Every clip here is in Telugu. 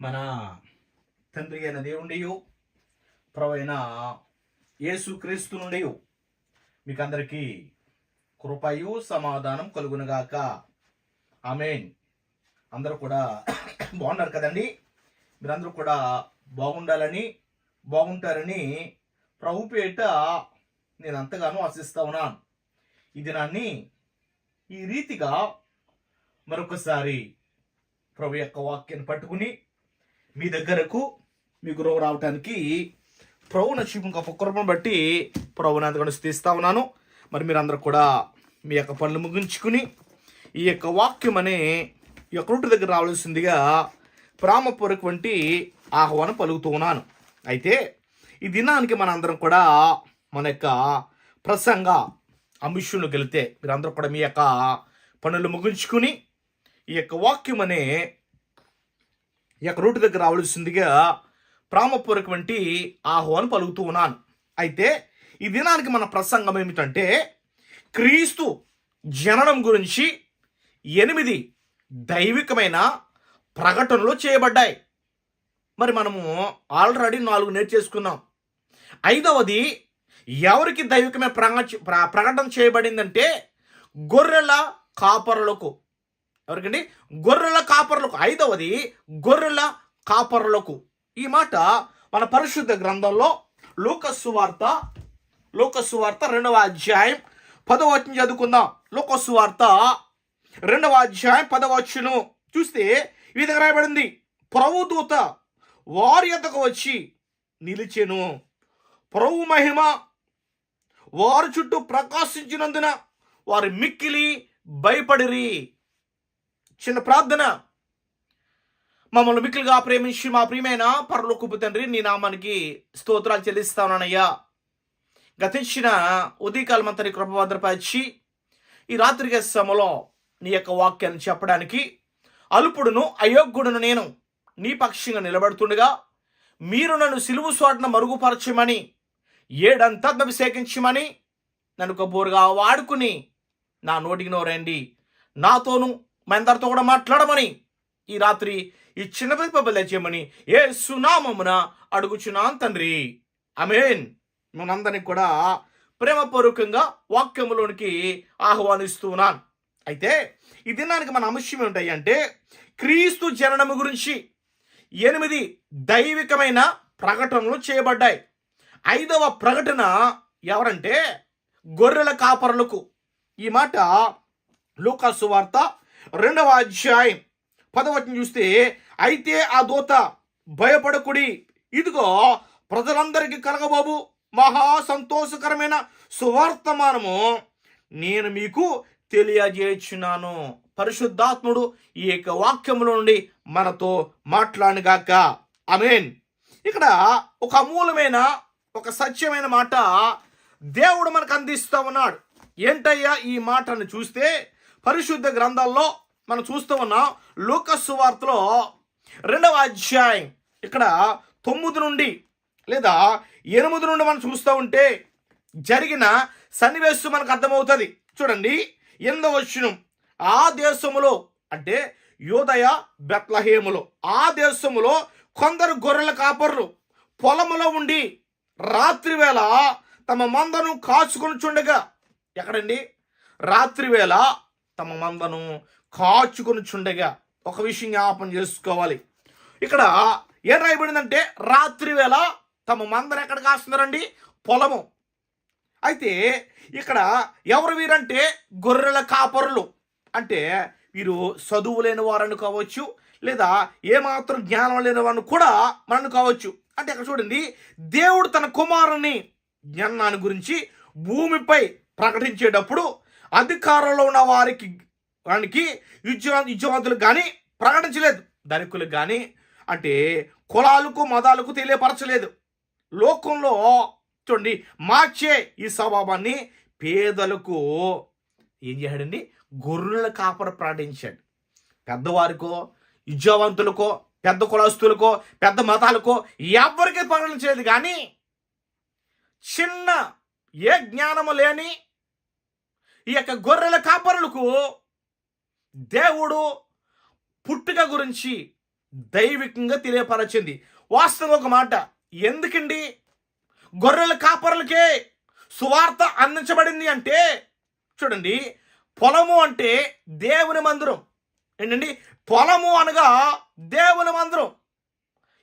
మన తండ్రి అయిన దేవుండియు ప్రవైన యేసు క్రీస్తు నుండి మీకు అందరికీ కృపయు సమాధానం కలుగునుగాక. ఆమెన్. అందరూ కూడా బాగున్నారు కదండి? మీరందరూ కూడా బాగుండాలని బాగుంటారని ప్రభు పేట నేను అంతగానో ఆశిస్తా ఉన్నాను. ఈ దినాన్ని ఈ రీతిగా మరొకసారి ప్రభు యొక్క వాక్యాన్ని పట్టుకుని మీ దగ్గరకు మీ గురువు రావటానికి ప్రభు నచ్చి గొప్ప కృపను బట్టి ప్రభుని అంతగా స్థిస్తా ఉన్నాను. మరి మీరందరూ కూడా మీ యొక్క పనులు ముగించుకుని ఈ యొక్క వాక్యం అనే ఈ యొక్క రూటు దగ్గర రావాల్సిందిగా ప్రామపూర్వక వంటి ఆహ్వానం పలుకుతూ ఉన్నాను. అయితే ఈ దినానికి మనందరం కూడా మన యొక్క ప్రసంగ అంశంలోకి వెళితే మీరందరూ కూడా మీ యొక్క పనులు ముగించుకుని ఈ యొక్క వాక్యం అనే ఈ యొక్క రూటు దగ్గర రావాల్సిందిగా ప్రామపూర్వక వంటి ఆహ్వానం పలుకుతూ ఉన్నాను. అయితే ఈ దినానికి మన ప్రసంగం ఏమిటంటే క్రీస్తు జననం గురించి ఎనిమిది దైవికమైన ప్రకటనలు చేయబడ్డాయి. మరి మనము ఆల్రెడీ నాలుగు నేర్చేసుకున్నాం. ఐదవది ఎవరికి దైవికమైన ప్రకటన చేయబడిందంటే గొర్రెల కాపరులకు. ఎవరికండి? గొర్రెల కాపరులకు. ఐదవది గొర్రెల కాపరులకు. ఈ మాట మన పరిశుద్ధ గ్రంథంలో లూకస్సు వార్త లూకస్సు వార్త రెండవ అధ్యాయం పదవచనం చదువుకుందాం. లూకస్సు వార్త రెండవ అధ్యాయం పదవచ్చును చూస్తే ఈ విధంగా రాయబడింది. ప్రభుదూత వారి యొద్దకు వచ్చి నిలిచెను. ప్రభు మహిమ వారి చుట్టూ ప్రకాశించినందున వారు మిక్కిలి భయపడిరి. చిన్న ప్రార్థన. మమ్మల్ని మిక్కులుగా ప్రేమించి మా ప్రియమైన పరలోకపు తండ్రి నీ నామానికి స్తోత్రాలు చెల్లిస్తానయ్యా గతించిన ఉదయకాలం అంతా కృప భద్రపరిచి ఈ రాత్రికి సమలో నీ యొక్క వాక్యాన్ని చెప్పడానికి అల్పుడును అయోగ్యుడును నేను నీ పక్షంగా నిలబడుతుండగా మీరు నన్ను సిలువు స్వాటన మరుగుపరచమని ఏడంతా అభిషేకించమని నన్ను ఒక బోరుగా వాడుకుని నా నోటికి నోరండి. నాతోను మెందరితో కూడా మాట్లాడమని ఈ రాత్రి ఈ చిన్న బలి చేయమని ఏ సునామమున అడుగుచున్నాను తండ్రి. అమేన్ మనందరికి కూడా ప్రేమపూర్వకంగా వాక్యములోనికి ఆహ్వానిస్తున్నాను అయితే ఈ దినానికి మన అంశం ఏమిటాయి అంటే క్రీస్తు జననము గురించి ఎనిమిది దైవికమైన ప్రకటనలు చేయబడ్డాయి. ఐదవ ప్రకటన ఎవరంటే గొర్రెల కాపరులకు. ఈ మాట లూకాసు వార్త రెండవ అధ్యాయం పదవచనం చూస్తే అయితే ఆ దూత భయపడకుడి. ఇదిగో ప్రజలందరికీ కలగబాబు. మహా సంతోషకరమైన సువార్తమానము నేను మీకు తెలియజేయుచున్నాను. పరిశుద్ధాత్ముడు ఈ యొక్క వాక్యముల నుండి మనతో మాట్లాడినగాక అమేన్ ఇక్కడ ఒక అమూలమైన ఒక సత్యమైన మాట దేవుడు మనకు అందిస్తూ ఉన్నాడు. ఏంటయ్యా ఈ మాటను చూస్తే పరిశుద్ధ గ్రంథాల్లో మనం చూస్తూ ఉన్నాం. లూకస్సు వార్తలో రెండవ అధ్యాయం ఇక్కడ తొమ్మిది నుండి లేదా ఎనిమిది నుండి మనం చూస్తూ ఉంటే జరిగిన సన్నివేశం మనకు అర్థమవుతుంది. చూడండి ఎనిమిదవ వచ్చినం ఆ దేశములో అంటే యోదయ బెత్లహేములో ఆ దేశములో కొందరు గొర్రెల కాపర్లు పొలములో ఉండి రాత్రివేళ తమ మందను కాచుకొని చుండగా. ఎక్కడండి? రాత్రివేళ తమ మందను కాచుకొని చుండగా ఒక విషయం జ్ఞాపం చేసుకోవాలి. ఇక్కడ ఏం రాయబడిందంటే రాత్రి వేళ తమ మందను ఎక్కడ కాస్తున్నారండి? పొలము. అయితే ఇక్కడ ఎవరు వీరంటే గొర్రెల కాపరులు. అంటే వీరు చదువు లేని వారని కావచ్చు లేదా ఏమాత్రం జ్ఞానం లేని వారిని కూడా మనం కావచ్చు. అంటే ఇక్కడ చూడండి దేవుడు తన కుమారుని జ్ఞానాన్ని గురించి భూమిపై ప్రకటించేటప్పుడు అధికారంలో ఉన్న వారికి వానికి యుద్ధ యుద్ధవంతులకు కానీ ప్రకటించలేదు. ధనికులకు కానీ అంటే కులాలకు మతాలకు తెలియపరచలేదు. లోకంలో చూడండి మార్చే ఈ స్వభావాన్ని పేదలకు ఏం చేశాడండి? గొర్రెల కాపర ప్రకటించాడు. పెద్దవారికో విద్యావంతులకో పెద్ద కులస్తులకో పెద్ద మతాలకో ఎవరికి ప్రకటించలేదు కానీ చిన్న ఏ జ్ఞానము లేని ఈ యొక్క గొర్రెల కాపరులకు దేవుడు పుట్టుక గురించి దైవికంగా తెలియపరచింది. వాస్తవం ఒక మాట. ఎందుకండి? గొర్రెల కాపరులకే సువార్త అందించబడింది అంటే చూడండి పొలము అంటే దేవుని మందిరం. ఏంటండి? పొలము అనగా దేవుని మందిరం.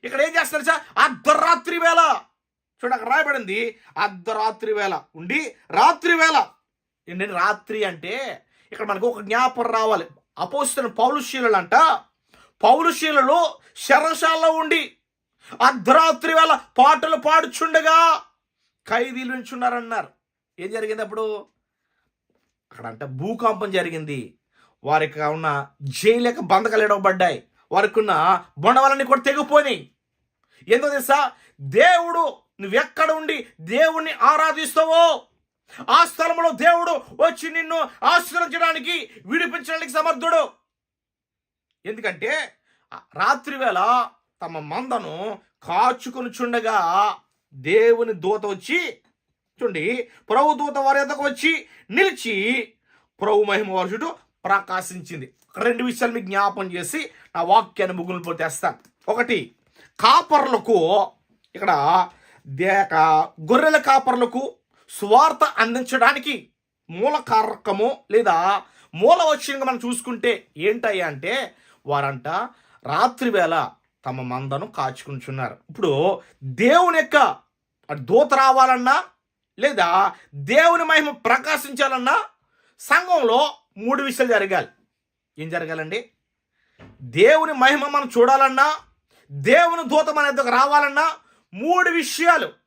ఇక్కడ ఏం చేస్తారు సార్ అర్ధరాత్రి వేళ. చూడ అక్కడ రాయబడింది అర్ధరాత్రి వేళ. ఉండి రాత్రి వేళ. ఏంటంటే రాత్రి అంటే ఇక్కడ మనకు ఒక జ్ఞాపకం రావాలి. అపోస్తున్న పౌలుశీలలు అంట పౌలుశీలలో శరశాలలో ఉండి అర్ధరాత్రి వేళ పాటలు పాడుచుండగా ఖైదీలు నుంచున్నారన్నారు ఏం జరిగింది అప్పుడు? అక్కడ అంటే భూకంపం జరిగింది. వారికి ఉన్న జైలేక బంధకాలు ఇవ్వబడ్డాయి. వారికి ఉన్న బొండవలన్నీ కూడా తెగిపోయినాయి. ఎందుకు తెలుసా? దేవుడు నువ్వెక్కడ ఉండి దేవుణ్ణి ఆరాధిస్తావో? ఆ స్థలంలో దేవుడు వచ్చి నిన్ను ఆశ్రయించడానికి విడిపించడానికి సమర్థుడు. ఎందుకంటే రాత్రివేళ తమ మందను కాచుకొని చుండగా దేవుని దూత వచ్చి చూడండి ప్రభు దూత వారి ఎద్దకు వచ్చి నిలిచి ప్రభు మహిమ వరుషుడు ప్రకాశించింది. రెండు విషయాలు మీకు జ్ఞాపం చేసి నా వాక్యాన్ని ముగ్గులు తెస్తాను ఒకటి కాపర్లకు ఇక్కడ దేక గొర్రెల కాపర్లకు స్వార్థ అందించడానికి మూల కారకము లేదా మూల వచ్చినగా మనం చూసుకుంటే ఏంటయ్యా అంటే వారంట రాత్రివేళ తమ మందను కాచుకుంటున్నారు. ఇప్పుడు దేవుని యొక్క దూత రావాలన్నా లేదా దేవుని మహిమ ప్రకాశించాలన్నా సంఘంలో మూడు విషయాలు జరగాలి. ఏం జరగాలండి? దేవుని మహిమ మనం చూడాలన్నా దేవుని దూత మన ఎద్దకు రావాలన్నా మూడు విషయాలు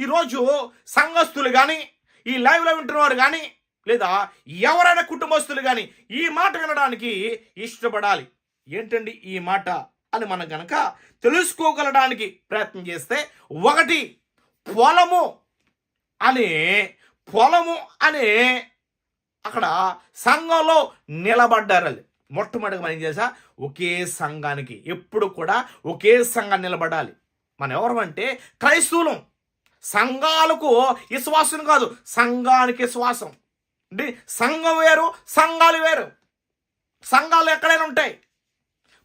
ఈరోజు సంఘస్థులు కానీ ఈ లైవ్లో వింటున్నవారు కానీ లేదా ఎవరైనా కుటుంబస్తులు కానీ ఈ మాట వినడానికి ఇష్టపడాలి. ఏంటండి ఈ మాట? అని మనం కనుక తెలుసుకోగలడానికి ప్రయత్నం చేస్తే ఒకటి పొలము అనే పొలము అనే అక్కడ సంఘంలో నిలబడ్డారు మొట్టమొదటిగా మనం ఏం చేసా? ఒకే సంఘానికి. ఎప్పుడు కూడా ఒకే సంఘం నిలబడాలి. మనం ఎవరమంటే క్రైస్తవులం. సంఘాలకు విశ్వాసం కాదు సంఘానికి విశ్వాసం. అంటే సంఘం వేరు సంఘాలు వేరు. సంఘాలు ఎక్కడైనా ఉంటాయి.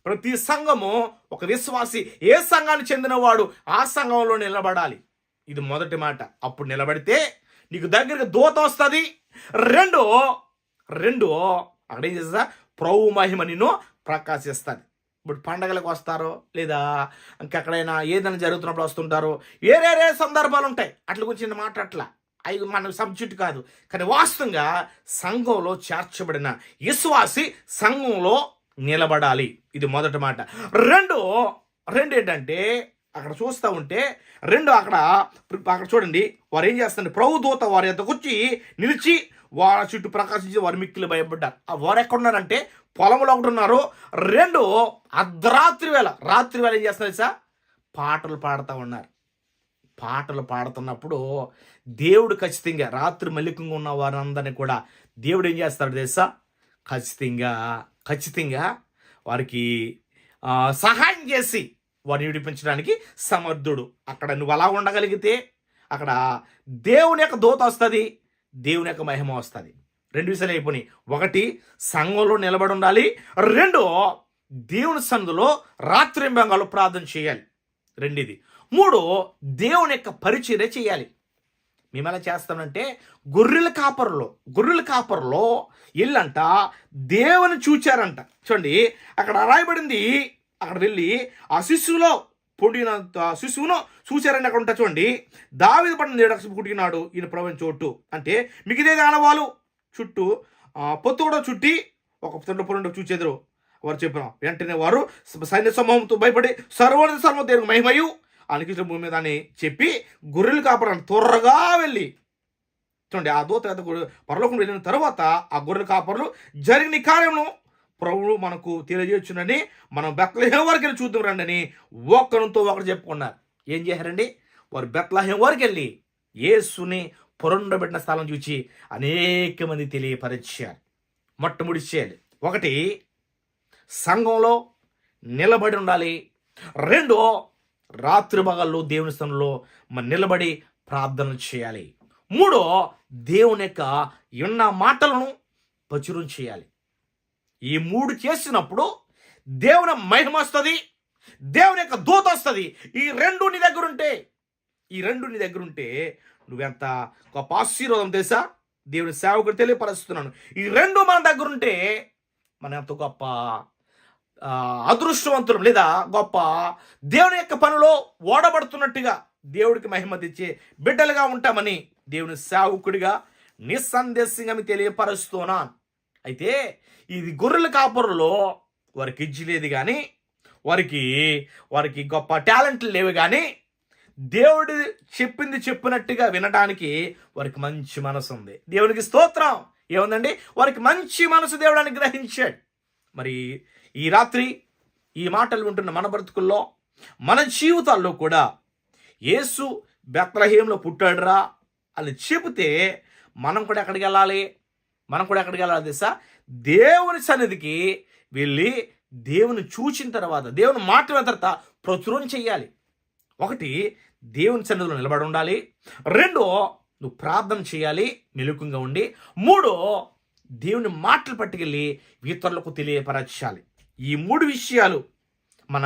ప్రతి సంఘము ఒక విశ్వాసి ఏ సంఘానికి చెందినవాడు ఆ సంఘంలో నిలబడాలి. ఇది మొదటి మాట. అప్పుడు నిలబడితే నీకు దగ్గరికి దూత వస్తుంది. రెండు రెండు అక్కడ ఏం చేస్తా? ప్రభు మహిమ నిన్ను ప్రకాశిస్తుంది. ఇప్పుడు పండగలకు వస్తారో లేదా ఇంకెక్కడైనా ఏదైనా జరుగుతున్నప్పుడు వస్తుంటారో వేరే సందర్భాలు ఉంటాయి అట్ల గురించి మాట అట్లా అవి మన సబ్జెక్ట్ కాదు. కానీ వాస్తవంగా సంఘంలో చేర్చబడిన విశ్వాసి సంఘంలో నిలబడాలి. ఇది మొదటి మాట. రెండు రెండు ఏంటంటే అక్కడ చూస్తూ ఉంటే రెండు అక్కడ అక్కడ చూడండి వారు ఏం చేస్తారు ప్రభుదూత వారి యొద్దకు వచ్చి నిలిచి వారి చుట్టూ ప్రకాశించి వారి మిక్కిలు భయపడ్డారు. ఆ వారు ఎక్కడున్నారంటే పొలంలో ఒకటి ఉన్నారు రెండు అర్ధరాత్రి వేళ. రాత్రి వేళ ఏం చేస్తున్నారు సార్ పాటలు పాడుతూ ఉన్నారు. పాటలు పాడుతున్నప్పుడు దేవుడు ఖచ్చితంగా రాత్రి మల్లికంగా ఉన్న వారందరినీ కూడా దేవుడు ఏం చేస్తాడు తెలుసా? ఖచ్చితంగా ఖచ్చితంగా వారికి సహాయం చేసి వారిని విడిపించడానికి సమర్థుడు. అక్కడ నువ్వు అలా ఉండగలిగితే అక్కడ దేవుని యొక్క దూత వస్తుంది. దేవుని యొక్క మహిమ వస్తుంది. రెండు విషయాలు అయిపోయినాయి. ఒకటి సంఘంలో నిలబడి ఉండాలి. రెండు దేవుని సందులో రాత్రి బెంగాలు ప్రార్థన చేయాలి. రెండిది. మూడు దేవుని యొక్క పరిచర్య చేయాలి. మేము ఎలా చేస్తామంటే గొర్రెల కాపరులో గొర్రెల కాపరులో ఇల్లంట దేవుని చూచారంట. చూడండి అక్కడ రాయబడింది అక్కడ వెళ్ళి ఆ శిశువులో పుట్టినంత శిశువును చూశారని అక్కడ ఉంటా చూడండి దావిది పడిన పుట్టినాడు ఈయన ప్రవచన చోటు. అంటే మీకు ఇదే ఆనవాళ్ళు చుట్టూ ఆ, పొత్తు కూడా చుట్టి ఒక తొండ పొరండు చూచేద్దరు వారు చెప్పిన వెంటనే వారు సైన్య సమూహంతో భయపడి సర్వోన్నత సర్వ దేవుని మహిమయు అనికించిన భూమి మీద అని చెప్పి గొర్రెలు కాపరాన్ని త్వరగా వెళ్ళి. చూడండి ఆ దూత పరలోకం వెళ్ళిన తర్వాత ఆ గొర్రెల కాపరులు జరిగిన కార్యము కార్యమును ప్రభువు మనకు తెలియజేయచ్చునని మనం బెత్లహేం వరకు వెళ్ళి చూద్దాం రండి అని ఒక్కరితో ఒకరు చెప్పుకున్నారు. ఏం చేశారండి? వారు బెత్లహేం వరకు వెళ్ళి యేసుని పొరండబెట్టిన స్థలం చూచి అనేక మంది తెలియపరిచారు. మొట్టమొదటి చేయాలి ఒకటి సంఘంలో నిలబడి ఉండాలి. రెండో రాత్రి భాగాల్లో దేవుని స్థలంలో నిలబడి ప్రార్థన చేయాలి. మూడో దేవుని యొక్క ఉన్న మాటలను ప్రచురం చేయాలి. ఈ మూడు చేసినప్పుడు దేవుని మహిమ వస్తుంది దేవుని యొక్క దూత వస్తుంది. ఈ రెండు నీ దగ్గరుంటే ఈ రెండు నీ దగ్గరుంటే నువ్వెంత గొప్ప ఆశీర్వాదం తెలుసా? దేవుని సేవకుడు తెలియపరుస్తున్నాను. ఈ రెండు మన దగ్గర ఉంటే మనం ఎంత గొప్ప అదృష్టవంతులం లేదా గొప్ప దేవుని యొక్క పనిలో ఓడబడుతున్నట్టుగా దేవుడికి మహిమ తెచ్చే బిడ్డలుగా ఉంటామని దేవుని సేవకుడిగా నిస్సందేశంగా మీకు తెలియపరుస్తున్నాను. అయితే ఇది గొర్రెల కాపురలో వారికి ఇజ్జి లేదు కానీ వారికి వారికి గొప్ప టాలెంట్లు లేవు కానీ దేవుడు చెప్పింది చెప్పినట్టుగా వినడానికి వారికి మంచి మనసు ఉంది దేవునికి స్తోత్రం. ఏముందండి? వారికి మంచి మనసు దేవుడు అనుగ్రహించాడు. మరి ఈ రాత్రి ఈ మాటలు వింటున్న మన బ్రతుకుల్లో మన జీవితాల్లో కూడా యేసు బెత్రహీంలో పుట్టాడురా అని చెబితే మనం కూడా ఎక్కడికి వెళ్ళాలి? మనం కూడా ఎక్కడికి వెళ్ళాలి తెలుసా? దేవుని సన్నిధికి వెళ్ళి దేవుని చూచిన తర్వాత దేవుని మాట్లాడిన తర్వాత ప్రచురం చెయ్యాలి ఒకటి దేవుని సన్నిధిలో నిలబడి ఉండాలి. రెండో నువ్వు ప్రార్థన చేయాలి మెలుకుంగా ఉండి. మూడో దేవుని మాటలు పట్టుకెళ్ళి ఇతరులకు తెలియపరచాలి. ఈ మూడు విషయాలు మన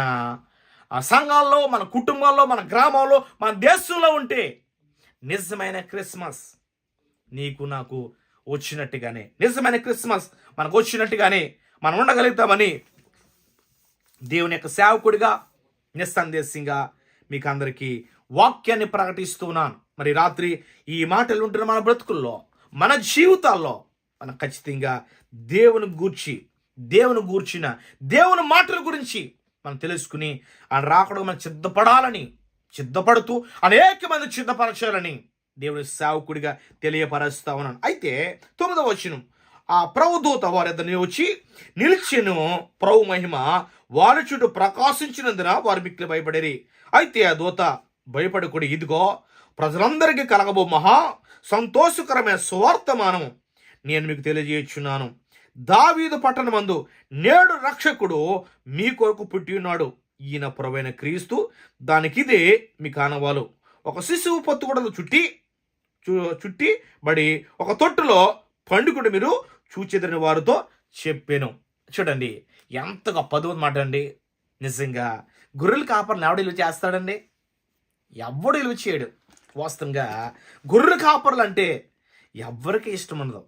సంఘాల్లో మన కుటుంబాల్లో మన గ్రామాల్లో మన దేశంలో ఉంటే నిజమైన క్రిస్మస్ నీకు నాకు వచ్చినట్టుగానే నిజమైన క్రిస్మస్ మనకు వచ్చినట్టుగానే మనం ఉండగలుగుతామని దేవుని యొక్క సేవకుడిగా నిస్సందేశంగా మీకు అందరికీ వాక్యాన్ని ప్రకటిస్తున్నాను మరి రాత్రి ఈ మాటలు ఉంటున్న మన బ్రతుకుల్లో మన జీవితాల్లో మనం ఖచ్చితంగా దేవుని గూర్చి దేవుని గూర్చిన దేవుని మాటల గురించి మనం తెలుసుకుని ఆయన రాకడం మనం సిద్ధపడాలని సిద్ధపడుతూ అనేక మంది సిద్ధపరచాలని దేవుని సేవకుడిగా తెలియపరుస్తా ఉన్నాను. అయితే తొమ్మిదవ వచనం. ఆ ప్రభుదూత వారిద్దరిని వచ్చి నిలిచెను ప్రభు మహిమ వారి చుట్టూ ప్రకాశించినందున వారు మిక్కిలి భయపడేరి. అయితే ఆ దూత భయపడకుడి ఇదిగో ప్రజలందరికీ కలగబో మహా సంతోషకరమైన సువార్తమానం నేను మీకు తెలియజేయచ్చున్నాను దావీదు పట్టణమందు నేడు రక్షకుడు మీ కొరకు పుట్టి ఉన్నాడు. ఈయన పొరవైన క్రీస్తు దానికిదే మీ కానవాలు. ఒక శిశువు పొత్తుగడలు చుట్టి చు- చుట్టి బడి ఒక తొట్టులో పండుగడు మీరు చూచెదరిన వారితో చెప్పాను. చూడండి ఎంత గొప్పది మాట అండి నిజంగా గొర్రెలు కాపర్ని ఎవడు ఇల్లు చేస్తాడండి? ఎవడు ఇల్లు చేయడు. వాస్తవంగా గొర్రెలు కాపర్లు అంటే ఎవరికి ఇష్టం ఉండదు.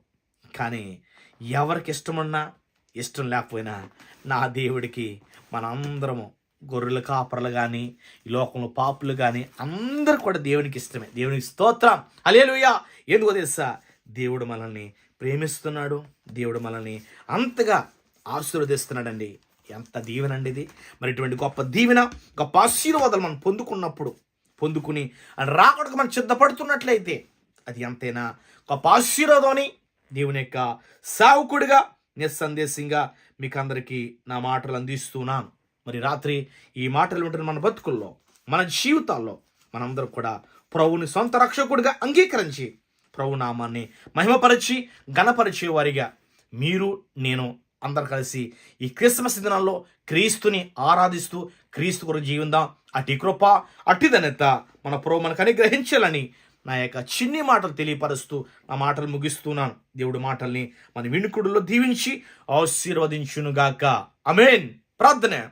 కానీ ఎవరికి ఇష్టమున్నా ఇష్టం లేకపోయినా నా దేవుడికి మనందరము గొర్రెల కాపర్లు కానీ ఈ లోకంలో పాపులు కానీ అందరూ కూడా దేవునికి ఇష్టమే. దేవునికి స్తోత్రం. అలేలుయ్యా ఎందుకో తెలుసా? దేవుడు మనల్ని ప్రేమిస్తున్నాడు. దేవుడు మనల్ని అంతగా ఆశీర్వదిస్తున్నాడండి. ఎంత దీవెన అండి ఇది. మరి ఇటువంటి గొప్ప దీవెన గొప్ప ఆశీర్వాదాలు మనం పొందుకున్నప్పుడు పొందుకుని అని రాకడకు మనం సిద్ధపడుతున్నట్లయితే అది ఎంతైనా గొప్ప ఆశీర్వాదం దేవుని యొక్క సావుకుడిగా నిస్సందేశంగా మీకు అందరికీ నా మాటలు అందిస్తున్నాను. మరి రాత్రి ఈ మాటలు వింటున్న మన బతుకుల్లో మన జీవితాల్లో మనందరం కూడా ప్రభుని సొంత రక్షకుడిగా అంగీకరించి ప్రభునామాన్ని మహిమపరిచి గణపరిచే వారిగా మీరు నేను అందరు కలిసి ఈ క్రిస్మస్ దినాల్లో క్రీస్తుని ఆరాధిస్తూ క్రీస్తు కొరకు జీవిందాం. అటి కృప అట్టి ధన్యత మన ప్రభు మనకు అనుగ్రహించాలని నా యొక్క చిన్ని మాటలు తెలియపరుస్తూ నా మాటలు ముగిస్తున్నాను. దేవుడి మాటల్ని మన వినుకుడులో దీవించి ఆశీర్వదించునుగాక. అమేన్ ప్రార్థన.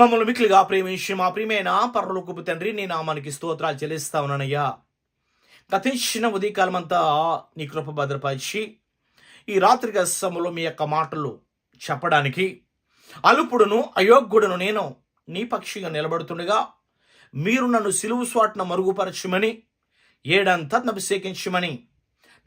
మమ్మల్ని మిక్కిలిగా ప్రేమించి మా ప్రియమైన పర్లోకపు తండ్రి నీ నామానికి స్తోత్రాలు చెల్లిస్తా ఉన్నానయ్యా. గతించిన ఉదయకాలం అంతా నీ కృప భద్రపరిచి ఈ రాత్రి సమయంలో మీ యొక్క మాటలు చెప్పడానికి అలుపుడును అయోగ్యుడును నేను నీ పక్షిగా నిలబడుతుండగా మీరు నన్ను సిలువు స్వాట్న మరుగుపరచమని ఏడంతా అభిషేకించమని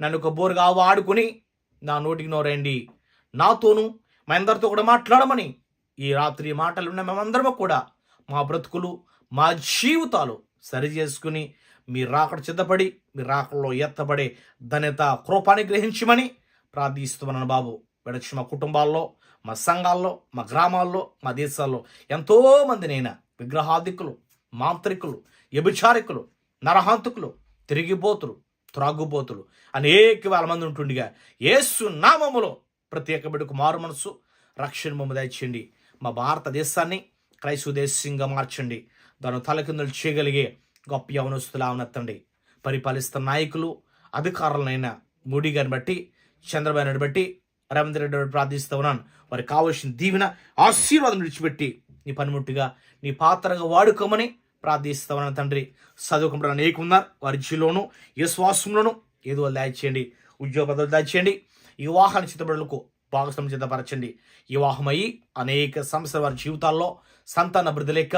నన్ను ఒక బోరుగా వాడుకుని నా నోటికి నోరండి. నాతోనూ మా అందరితో కూడా మాట్లాడమని ఈ రాత్రి మాటలు మేమందరము కూడా మా బ్రతుకులు మా జీవితాలు సరి చేసుకుని మీ రాకడ సిద్ధపడి మీ రాకడలో ఎత్తబడే ధన్యత కృపాన్ని గ్రహించమని ప్రార్థిస్తున్నాను బాబు. విడచి మా కుటుంబాల్లో మా సంఘాల్లో మా గ్రామాల్లో మా దేశాల్లో ఎంతో మందినైనా విగ్రహాధికులు మాంత్రికులు వ్యభిచారికులు నరహాంతుకులు తిరిగిపోతులు త్రాగుబోతులు అనేక వేల మంది ఉంటుండగా యేసు నామములో ప్రత్యేక బిడ్డకు మారు మనసు రక్షణ మమ్మ దయచేయండి. మా భారతదేశాన్ని క్రైస్తవ దేశంగా మార్చండి. దాని తలకిందులు చేయగలిగే గొప్ప యవనస్తులా అవనెత్తండి పరిపాలిస్తున్న నాయకులు అధికారులైన మోడీ గారిని బట్టి చంద్రబాబు నాయుడు బట్టి రేవంత్ రెడ్డి గారిని ప్రార్థిస్తూ ఉన్నాను. వారికి కావలసిన దీవెన ఆశీర్వాదం విడిచిపెట్టి నీ పనిముట్టుగా నీ పాత్రగా వాడుకోమని ప్రార్థిస్తామని తండ్రి. చదువుకుంటున్న అనేకున్నారు వారి జీలోను ఏ శ్వాసంలోను ఏదో దాచేయండి. ఉద్యోగ పదవులు దాచేయండి. ఈ వివాహాన్ని చిత్తబడులకు భాగస్వామ్యం సిద్ధపరచండి. వివాహమయ్యి అనేక సంస్థల వారి జీవితాల్లో సంతాన అభివృద్ధి లేక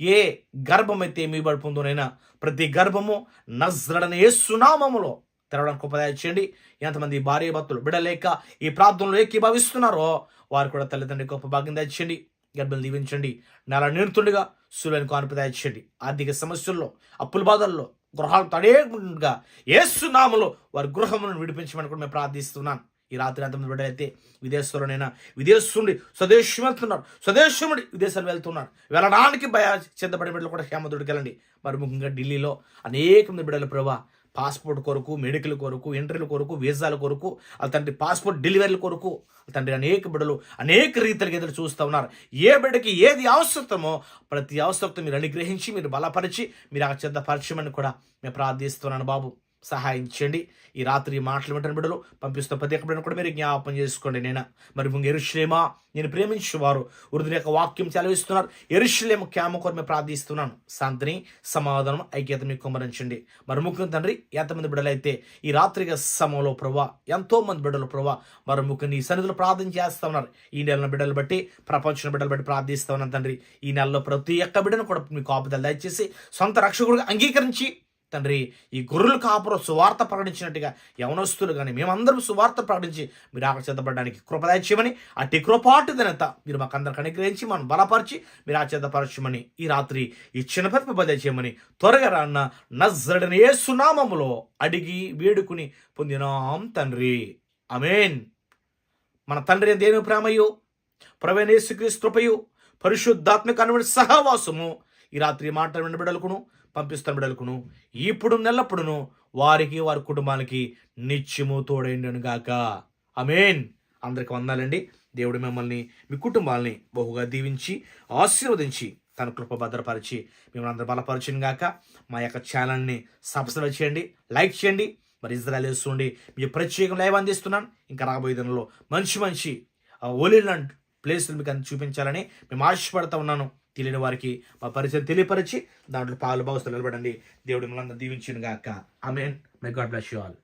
ఏ గర్భమైతే మీ పడుతుందోనైనా ప్రతి గర్భము నజ్రడని ఏ సునామములో తెరవడానికి ఉపదాయం చేయండి ఎంతమంది భార్య భక్తులు బిడలేక ఈ ప్రాంతంలో ఏకీభవిస్తున్నారో వారు కూడా తల్లిదండ్రి గొప్ప భాగ్యం దాచేయండి గర్భం దీవించండి. నెల నిరుతుండగా సూర్యుని కానుపు చేయండి ఆర్థిక సమస్యల్లో అప్పుల బాధల్లో గృహాలు తడేగా ఏసునామలో వారి గృహములను విడిపించమని కూడా మేము ప్రార్థిస్తున్నాను ఈ రాత్రి అంతమంది బిడ్డలైతే విదేశంలోనైనా విదేశండి స్వదేశం వెళ్తున్నారు. స్వదేశముడి విదేశాలు వెళ్తున్నారు. వెళ్ళడానికి భయ చెందబడిన బిడ్డలు కూడా హేమదుడికి వెళ్ళండి. మరి ముఖ్యంగా ఢిల్లీలో అనేక మంది బిడ్డల ప్రభా పాస్పోర్ట్ కొరకు మెడికల్ కొరకు ఇంటర్వ్యూల కొరకు వీసాల కొరకు వాళ్ళ తండ్రి పాస్పోర్ట్ డెలివరీల కొరకు తండ్రి అనేక బిడ్డలు అనేక రీతిలుగా ఎదురు చూస్తూ ఉన్నారు. ఏ బిడ్డకి ఏది అవసరమో ప్రతి అవసరత మీరు అనుగ్రహించి మీరు బలపరిచి మీరు ఆ చెద్ద పరిచయమని కూడా మేము ప్రార్థిస్తున్నాను బాబు. సహాయం చేయండి ఈ రాత్రి మాటలు వింటున్న బిడ్డలు పంపిస్తున్న ప్రతి ఒక్క బిడ్డను కూడా మీరు జ్ఞాపం చేసుకోండి నేను మరి ముందు ఎరుశ్లేమా నేను ప్రేమించేవారు. వృద్ధుల యొక్క వాక్యం చదివిస్తున్నారు ఎరుశ్లేమ క్యామ కొరకు మేము ప్రార్థిస్తున్నాను శాంతిని సమాధానం ఐక్యత మీకు కుమరించండి. మరి ముఖ్యం తండ్రి ఎంతమంది బిడ్డలైతే ఈ రాత్రిగా సమయంలో ప్రభా ఎంతో మంది బిడ్డలు ప్రభా మరి ముఖ్యం నీ సన్నిధిలో ప్రార్థన చేస్తా ఉన్నారు. ఈ నెలను బిడ్డలు బట్టి ప్రపంచం బిడ్డలు బట్టి ప్రార్థిస్తా ఉన్నాను తండ్రి. ఈ నెలలో ప్రతి ఒక్క బిడ్డను కూడా మీకు ఆపుదల దయచేసి సొంత రక్షకుడిగా అంగీకరించి తండ్రి ఈ గొర్రెలు కాపురం సువార్త ప్రకటించినట్టుగా యవనస్తులు కానీ మేమందరం సువార్త ప్రకటించి మీరు ఆకర్షితపడడానికి కృపదాయచేయమని అట్టి కృపాటు దినత మీరు మాకు అందరికి అనుగ్రహించి మనం బలపరిచి మీరు ఆచేతపరచమని ఈ రాత్రి ఈ చిన్న పెద్ద చేయమని త్వరగా రాన్న నజ్రడని ఏ సునామములో అడిగి వేడుకుని పొందినాం తండ్రి. అమేన్ మన తండ్రి దేని ప్రేమయో? ప్రవేణేశ్వరి కృపయు పరిశుద్ధాత్మక అనుమతి సహవాసము. ఈ రాత్రి మాట విన్న పంపిస్తున్న బిడలకును ఇప్పుడు నెల్లప్పుడును వారికి వారి కుటుంబానికి నిత్యము తోడైండును గాక. అమేన్ అందరికి వందాలండి. దేవుడు మిమ్మల్ని మీ కుటుంబాలని బహుగా దీవించి ఆశీర్వదించి తన కృప భద్రపరిచి మిమ్మల్ని అందరూ బలపరచును గాక. మా యొక్క ఛానల్ని సబ్స్క్రైబ్ చేయండి లైక్ చేయండి. మరి ఇజ్రాయల్ వేస్తుండి మీకు ప్రత్యేకం లైవ్ అందిస్తున్నాను. ఇంకా రాబోయే దినంలో మంచి మంచి ఓలిలాండ్ ప్లేస్లు మీకు అంది చూపించాలని మేము ఆశపడతా ఉన్నాను. తెలియని వారికి మా పరిచయం తెలియపరిచి దాంట్లో పాలు భావస్తులు నిలబడండి. దేవుడు మిమ్మల్ని దీవించిన గాక amen my God bless you all